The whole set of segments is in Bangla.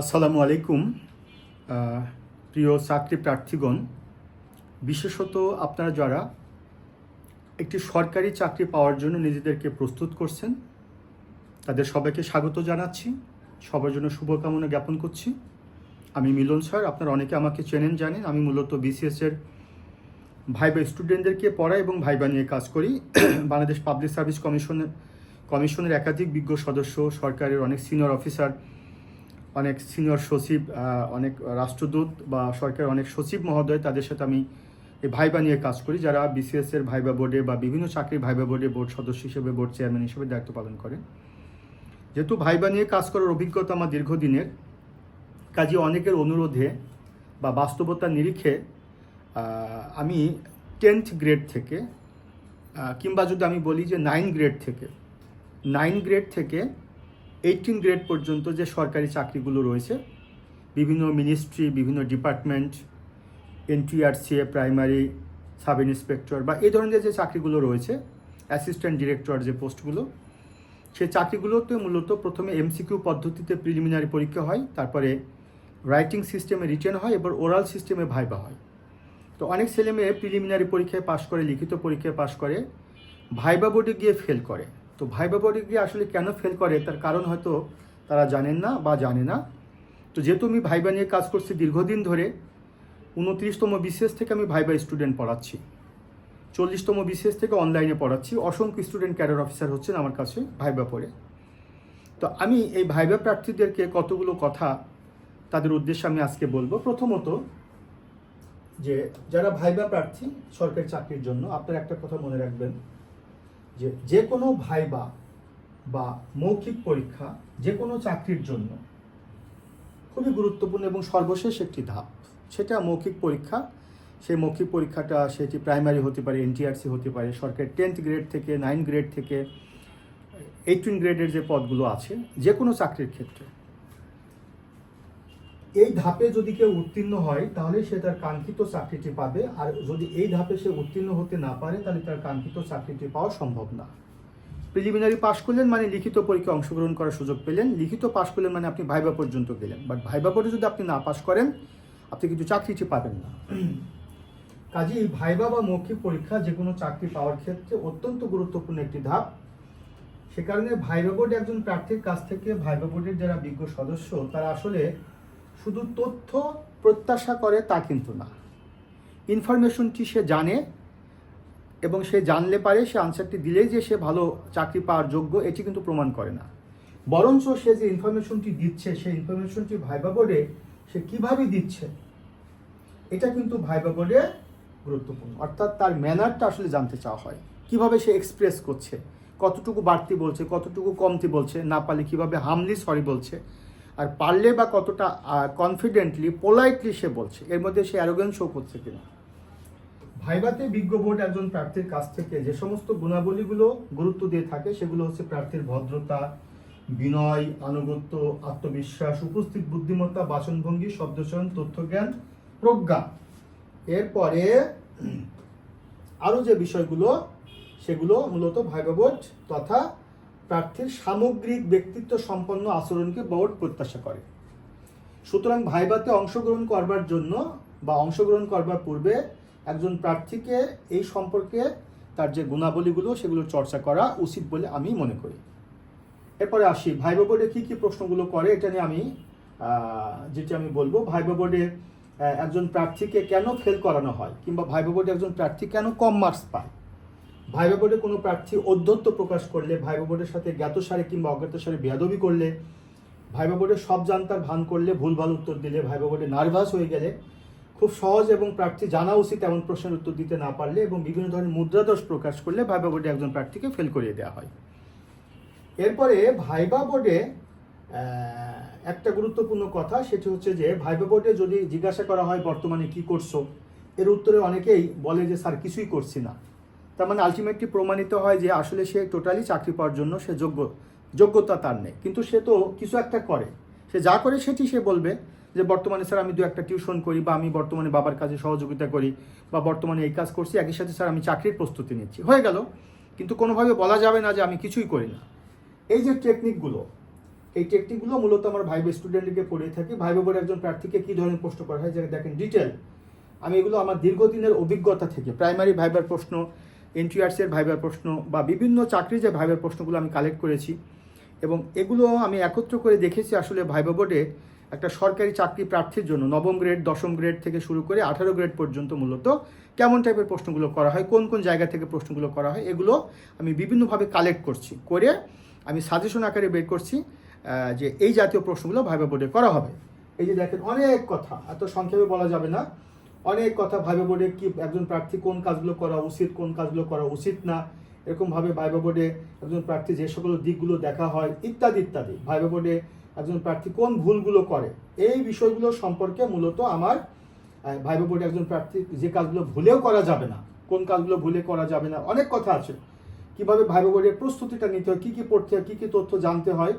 আসসালামু আলাইকুম প্রিয় চাকরি প্রার্থীগণ, বিশেষত আপনারা যারা একটি সরকারি চাকরি পাওয়ার জন্য নিজেদেরকে প্রস্তুত করছেন, তাদের সবাইকে স্বাগত জানাচ্ছি, সবার জন্য শুভকামনা জ্ঞাপন করছি। আমি মিলন স্যার, আপনারা অনেকে আমাকে চেনেন, জানেন, আমি মূলত বিসিএস এর ভাইবা স্টুডেন্টদেরকে পড়াই এবং ভাইবা নিয়ে কাজ করি। বাংলাদেশ পাবলিক সার্ভিস কমিশনের কমিশনের একাধিক বিজ্ঞ সদস্য, সরকারের অনেক সিনিয়র অফিসার অনেক সিনিয়র সচিব অনেক রাষ্ট্রদূত বা সরকারের অনেক সচিব মহোদয় তাদের সাথে আমি এই ভাইবা নিয়ে কাজ করি, যারা বিসিএস এর ভাইবা বোর্ডে বা বিভিন্ন চাকরির ভাইবা বোর্ডে বোর্ড সদস্য হিসেবে, বোর্ড চেয়ারম্যান হিসেবে দায়িত্ব পালন করেন। যেহেতু ভাইবা নিয়ে কাজ করার অভিজ্ঞতা আমার দীর্ঘদিনের, কাজে অনেকের অনুরোধে বা বাস্তবতার নিরিখে আমি টেন্থ গ্রেড থেকে কিংবা যদি আমি বলি যে নাইন গ্রেড থেকে, নাইন গ্রেড থেকে এইটিন গ্রেড পর্যন্ত যে সরকারি চাকরিগুলো রয়েছে, বিভিন্ন মিনিস্ট্রি বিভিন্ন department NTRCA primary sub inspector বা এই ধরনের যে চাকরিগুলো রয়েছে অ্যাসিস্ট্যান্ট ডিরেক্টর যে পোস্টগুলো সেই চাকরিগুলোতে মূলত প্রথমে এমসিকিউ পদ্ধতিতে প্রিলিমিনারি পরীক্ষা হয়, তারপরে রাইটিং সিস্টেমে রিটার্ন হয়, এবার ওরাল সিস্টেমে ভাইবা হয়। তো অনেক ছেলে মেয়ে প্রিলিমিনারি পরীক্ষায় পাশ করে, লিখিত পরীক্ষায় পাশ করে, ভাইবা বোর্ডে গিয়ে ফেল করে। তো ভাইবা গিয়ে আসলে কেন ফেল করে? তার কারণ হয়তো তারা জানেন না বা জানে না। তো যেহেতু আমি ভাইবা নিয়ে কাজ করছি দীর্ঘদিন ধরে, উনত্রিশতম বিশেষ থেকে আমি ভাইবা স্টুডেন্ট পড়াচ্ছি। চল্লিশতম বিশেষ থেকে অনলাইনে পড়াচ্ছি। অসংখ্য স্টুডেন্ট ক্যাডার অফিসার হচ্ছেন আমার কাছে ভাইবা পড়ে। তো আমি এই ভাইবা প্রার্থীদেরকে কতগুলো কথা তাদের উদ্দেশ্যে আমি আজকে বলব। প্রথমত যে, যারা ভাইবা প্রার্থী সরকারি চাকরির জন্য, আপনারা একটা কথা মনে রাখবেন। যে যে কোনো ভাইবা বা মৌখিক পরীক্ষা, যে কোনো চাকরির জন্য খুবই গুরুত্বপূর্ণ এবং সর্বশেষ একটি ধাপ। সেটা মৌখিক পরীক্ষা। সেই মৌখিক পরীক্ষাটা সেটি প্রাইমারি হতে পারে, এনটিআরসি হতে পারে, সরকারের টেন্থ গ্রেড থেকে নাইন গ্রেড থেকে, এইটিন গ্রেডের যে পদগুলো আছে, যে কোনো চাকরির ক্ষেত্রে। এই ধাপে যদি কেউ উত্তীর্ণ হয়, তাহলে সে তার কাঙ্ক্ষিত চাকরিটি পাবে। আর যদি এই ধাপে সে উত্তীর্ণ হতে না পারে, তাহলে তার কাঙ্ক্ষিত চাকরিটি পাওয়া সম্ভব না। প্রিলিমিনারি পাশ করলেন মানে লিখিত পরীক্ষায় অংশগ্রহণ করার সুযোগ পেলেন। লিখিত পাশ করলেন মানে আপনি ভাইবা পর্যন্ত গেলেন। বাট ভাইবা বোর্ডে যদি আপনি না পাশ করেন, আপনি কিন্তু চাকরিটি পাবেন না। কাজেই ভাইবা বা মৌখিক পরীক্ষা যে কোনো চাকরি পাওয়ার ক্ষেত্রে অত্যন্ত গুরুত্বপূর্ণ একটি ধাপ। সে কারণে ভাইবা বোর্ডে একজন প্রার্থীর কাছ থেকে ভাইবা বোর্ডের যারা বিজ্ঞ সদস্য, তারা আসলে শুধু তথ্য প্রত্যাশা করে তা কিন্তু না। ইনফরমেশনটি সে জানে এবং সে জানলে পারে, সে আনসারটি দিলেই যে সে ভালো চাকরি পাওয়ার যোগ্য, এটি কিন্তু প্রমাণ করে না। বরঞ্চ সে যে ইনফরমেশনটি দিচ্ছে সেই ইনফরমেশনটি ভাইবা বোর্ডে সে কীভাবে দিচ্ছে, এটা কিন্তু ভাইবা বোর্ডে গুরুত্বপূর্ণ। অর্থাৎ তার ম্যানারটা আসলে জানতে চাওয়া হয়। কীভাবে সে এক্সপ্রেস করছে, কতটুকু বাড়তি বলছে, কতটুকু কমতি বলছে, না পারলে কীভাবে হামলি সরি বলছে আর পারলে বা কতটা কনফিডেন্টলি পোলাইটলি সে বলছে। এর মধ্যে সে অ্যারোগেন্স শো করছে কিনা। ভাইবাতে বিজ্ঞ বোর্ড একজন প্রার্থীর কাছ থেকে যে সমস্ত গুণাবলীগুলো গুরুত্ব দিয়ে থাকে, সেগুলো হচ্ছে প্রার্থীর ভদ্রতা, বিনয়, আনুগত্য, আত্মবিশ্বাস, উপস্থিত বুদ্ধিমত্তা, বাচনভঙ্গি, শব্দচয়ন, তথ্যজ্ঞান, প্রজ্ঞা। এরপরে আরও যে বিষয়গুলো, সেগুলো মূলত ভাইবা বোর্ড তথা প্রার্থীর সামগ্রিক ব্যক্তিত্ব সম্পন্ন আচরণকে বোর্ড প্রত্যাশা করে। সুতরাং ভাইবাতে অংশগ্রহণ করবার জন্য বা অংশগ্রহণ করবার পূর্বে একজন প্রার্থীকে এই সম্পর্কে তার যে গুণাবলীগুলো সেগুলো চর্চা করা উচিত বলে আমি মনে করি। এরপরে আসি ভাইবা বোর্ডে কী কী প্রশ্নগুলো করে এটা নিয়ে আমি যেটি আমি বলব ভাইবা বোর্ডে একজন প্রার্থীকে কেন ফেল করানো হয় কিংবা ভাইবা বোর্ডে একজন প্রার্থী কেন কম মার্কস পায়? ভাইবা বোর্ডে কোনো প্রার্থী অধ্যত্ব প্রকাশ করলে ভাইবা বোর্ডের সাথে জ্ঞাতসারে কিংবা অজ্ঞাতসারে বেয়াদবি করলে ভাইবা বোর্ডে সব জানতার ভান করলে ভুলভাল উত্তর দিলে ভাইবা বোর্ডে নার্ভাস হয়ে গেলে খুব সহজ এবং প্রার্থী জানা উচিত এমন প্রশ্নের উত্তর দিতে না পারলে এবং বিভিন্ন ধরনের মুদ্রাদোষ প্রকাশ করলে ভাইবা বোর্ডে একজন প্রার্থীকে ফেল করিয়ে দেওয়া হয়। এরপরে ভাইবা বোর্ডে একটা গুরুত্বপূর্ণ কথা, সেটি হচ্ছে যে ভাইবা বোর্ডে যদি জিজ্ঞাসা করা হয় বর্তমানে কি করছ, এর উত্তরে অনেকেই বলে যে, স্যার, কিছুই করছি না। তার মানে আলটিমেটলি প্রমাণিত হয় যে আসলে সে টোটালি চাকরি পাওয়ার জন্য সে যোগ্য, যোগ্যতা তার নেই। কিন্তু সে তো কিছু একটা করে। সে যা করে সেটি সে বলবে যে, বর্তমানে স্যার আমি দু একটা টিউশন করি বা আমি বর্তমানে বাবার কাজে সহযোগিতা করি বা বর্তমানে এই কাজ করছি, একই সাথে স্যার আমি চাকরির প্রস্তুতি নিচ্ছি। হয়ে গেল। কিন্তু কোনোভাবে বলা যাবে না যে আমি কিছুই করি না। এই যে টেকনিকগুলো এই টেকনিকগুলো মূলত আমার ভাইবে স্টুডেন্টকে পড়িয়ে থাকি। ভাইবে বোর্ডে একজন প্রার্থীকে কী ধরনের প্রশ্ন করা হয়? যে দেখেন ডিটেল আমি এগুলো আমার দীর্ঘদিনের অভিজ্ঞতা থেকে প্রাইমারি ভাইবার প্রশ্ন এনটিআরসির ভাইবার প্রশ্ন বা বিভিন্ন চাকরি যে ভাইবার প্রশ্নগুলো আমি কালেক্ট করেছি এবং এগুলো আমি একত্র করে দেখেছি আসলে ভাইবা বোর্ডে একটা সরকারি চাকরি প্রার্থীর জন্য, নবম গ্রেড দশম গ্রেড থেকে শুরু করে আঠারো গ্রেড পর্যন্ত মূলত কেমন টাইপের প্রশ্নগুলো করা হয়, কোন কোন জায়গা থেকে প্রশ্নগুলো করা হয়, এগুলো আমি বিভিন্নভাবে কালেক্ট করছি, করে আমি সাজেশন আকারে বের করছি যে এই জাতীয় প্রশ্নগুলো ভাইবা বোর্ডে করা হবে। এই যে দেখেন অনেক কথা, এত সংক্ষেপে বলা যাবে না। অনেক কথা ভাইবা বোর্ডে কি একজন প্রার্থী কোন কাজগুলো করা উচিত, কোন কাজগুলো করা উচিত না এরকমভাবে ভাইবা বোর্ডে একজন প্রার্থী যে সকল দিকগুলো দেখা হয়, ইত্যাদি ইত্যাদি। ভাইবা বোর্ডে একজন প্রার্থী কোন ভুলগুলো করে, এই বিষয়গুলো সম্পর্কে মূলত আমার ভাইবা বোর্ডে একজন প্রার্থী যে কাজগুলো ভুলেও করা যাবে না, কোন কাজগুলো ভুলে করা যাবে না, অনেক কথা আছে। কীভাবে ভাইবা বোর্ডের প্রস্তুতিটা নিতে হয়, কী কী পড়তে হয়, কী কী তথ্য জানতে হয়,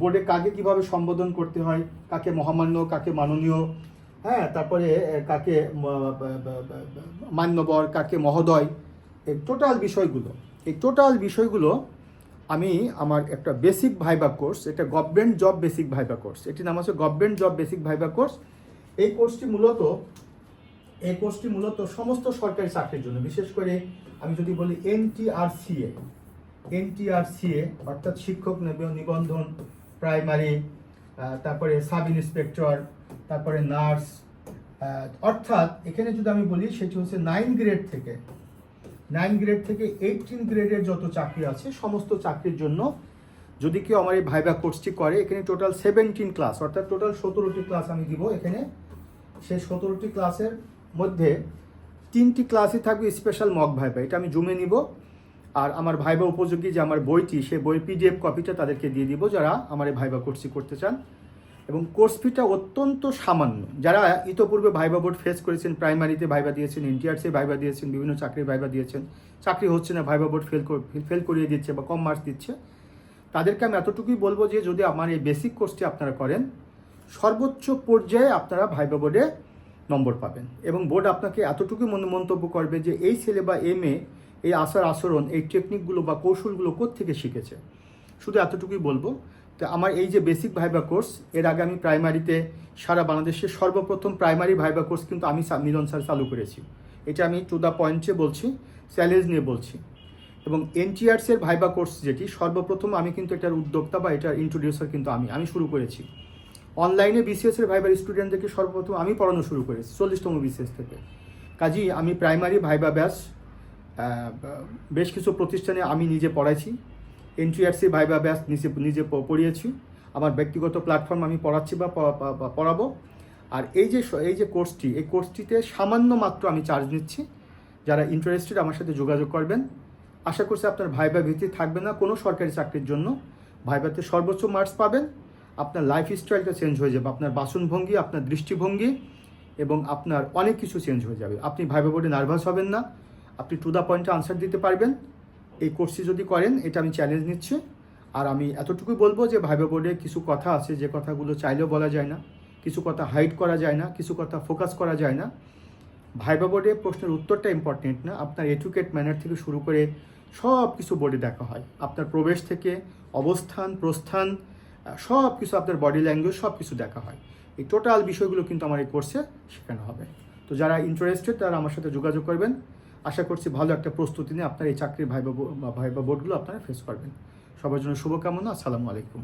বোর্ডে কাকে কীভাবে সম্বোধন করতে হয়, কাকে মহামান্য, কাকে মাননীয় হ্যাঁ তারপরে কাকে মান্যবর, কাকে মহোদয়, এই টোটাল বিষয়গুলো, এই টোটাল বিষয়গুলো আমি আমার একটা বেসিক ভাইবা কোর্স, এটা government job basic viva course, এটির নাম হচ্ছে government job basic viva course. এই কোর্সটি মূলত, এই কোর্সটি মূলত সমস্ত সরকারি চাকরির জন্য, বিশেষ করে আমি যদি বলি এনটিআরসিএ এনটিআরসিএ, অর্থাৎ শিক্ষক নিব- নিবন্ধন, প্রাইমারি তারপরে সাব ইন্সপেক্টর তারপরে নার্স অর্থাৎ এখানে যদি আমি বলি সেটি হচ্ছে নাইন গ্রেড থেকে, নাইন গ্রেড থেকে এইটিন গ্রেডের যত চাকরি আছে, সমস্ত চাকরির জন্য যদি কেউ আমার এই ভাইবা কোর্সটি করে, এখানে টোটাল সেভেন্টিন ক্লাস অর্থাৎ টোটাল সতেরোটি ক্লাস আমি দিব এখানে। সেই সতেরোটি ক্লাসের মধ্যে তিনটি ক্লাসই থাকবে স্পেশাল মক ভাইবা এটা আমি জুমে নিব। আর আমার ভাইবা উপযোগী যে আমার বইটি সেই বই পিডিএফ কপিটা তাদেরকে দিয়ে দিব যারা আমার এই ভাইবা কোর্সটি করতে চান। এবং কোর্স ফিটা অত্যন্ত সামান্য। যারা ইতোপূর্বে ভাইবা বোর্ড ফেস করেছেন প্রাইমারিতে ভাইবা দিয়েছেন এনটিআরসি ভাইবা দিয়েছেন, বিভিন্ন চাকরির ভাইবা দিয়েছেন, চাকরি হচ্ছে না, ভাইবা বোর্ড ফেল ফেল করিয়ে দিচ্ছে বা কম মার্কস দিচ্ছে, তাদেরকে আমি এতটুকুই বলব যে যদি আমার এই বেসিক কোর্সটি আপনারা করেন, সর্বোচ্চ পর্যায়ে আপনারা ভাইবা বোর্ডে নম্বর পাবেন। এবং বোর্ড আপনাকে এতটুকুই মন- মন্তব্য করবে যে এই ছেলে বা এম এ এই আচার আচরণ, এই টেকনিকগুলো বা কৌশলগুলো কোত্থেকে শিখেছে। শুধু এতটুকুই বলব তো আমার এই যে বেসিক ভাইবা কোর্স এর আগে আমি প্রাইমারিতে সারা বাংলাদেশের সর্বপ্রথম প্রাইমারি ভাইবা কোর্স কিন্তু আমি মিলন স্যার চালু করেছি। এটা আমি টু দ্য পয়েন্টে বলছি চ্যালেঞ্জ নিয়ে বলছি। এবং এনটিআরসি এর ভাইবা কোর্স যেটি, সর্বপ্রথম আমি কিন্তু এটার উদ্যোক্তা বা এটার ইন্ট্রোডিউসার কিন্তু আমি আমি শুরু করেছি। অনলাইনে বিসিএস এর ভাইবার স্টুডেন্টদেরকে সর্বপ্রথম আমি পড়ানো শুরু করেছি, চল্লিশতম বিসিএস থেকে। কাজেই আমি প্রাইমারি ভাইবা ব্যাস বেশ কিছু প্রতিষ্ঠানে আমি নিজে পড়াইছি। এনটিআরসি ভাইবা ব্যাস নিজে নিজে পড়িয়েছি। আমার ব্যক্তিগত প্ল্যাটফর্ম আমি পড়াচ্ছি বা পড়াবো। আর এই যে এই যে কোর্সটি এই কোর্সটিতে সামান্য মাত্র আমি চার্জ নিচ্ছি। যারা ইন্টারেস্টেড আমার সাথে যোগাযোগ করবেন। আশা করছি আপনার ভাইবা ভীতি থাকবে না কোনো সরকারি চাকরির জন্য। ভাইবাতে সর্বোচ্চ মার্কস পাবেন। আপনার লাইফ স্টাইলটা চেঞ্জ হয়ে যাবে। আপনার বাসনভঙ্গি, আপনার দৃষ্টিভঙ্গি এবং আপনার অনেক কিছু চেঞ্জ হয়ে যাবে। আপনি ভাইবা বোর্ডে নার্ভাস হবেন না। আপনি টু দ্য পয়েন্টে আনসার দিতে পারবেন। এই কোর্সটি যদি করেন, এটা আমি চ্যালেঞ্জ নিচ্ছি। আর আমি এতটুকুই বলব যে ভাইবা বোর্ডে কিছু কথা আছে, যে কথাগুলো চাইলেও বলা যায় না, কিছু কথা হাইড করা যায় না, কিছু কথা ফোকাস করা যায় না। ভাইবা বোর্ডে প্রশ্নের উত্তরটা ইম্পর্টেন্ট না, আপনার এডুকেট ম্যানার থেকে শুরু করে সব কিছু বোর্ডে দেখা হয়। আপনার প্রবেশ থেকে অবস্থান, প্রস্থান সব কিছু আপনার বডি ল্যাঙ্গুয়েজ সব কিছু দেখা হয়। এই টোটাল বিষয়গুলো কিন্তু আমার এই কোর্সে শেখানো হবে। তো যারা ইন্টারেস্টেড তারা আমার সাথে যোগাযোগ করবেন। আশা করছি ভালো একটা প্রস্তুতি নিয়ে আপনার এই চাকরির ভাইবা ভাইবা বোর্ডগুলো আপনারা ফেস করবেন। সবার জন্য শুভকামনা, আসসালামু আলাইকুম।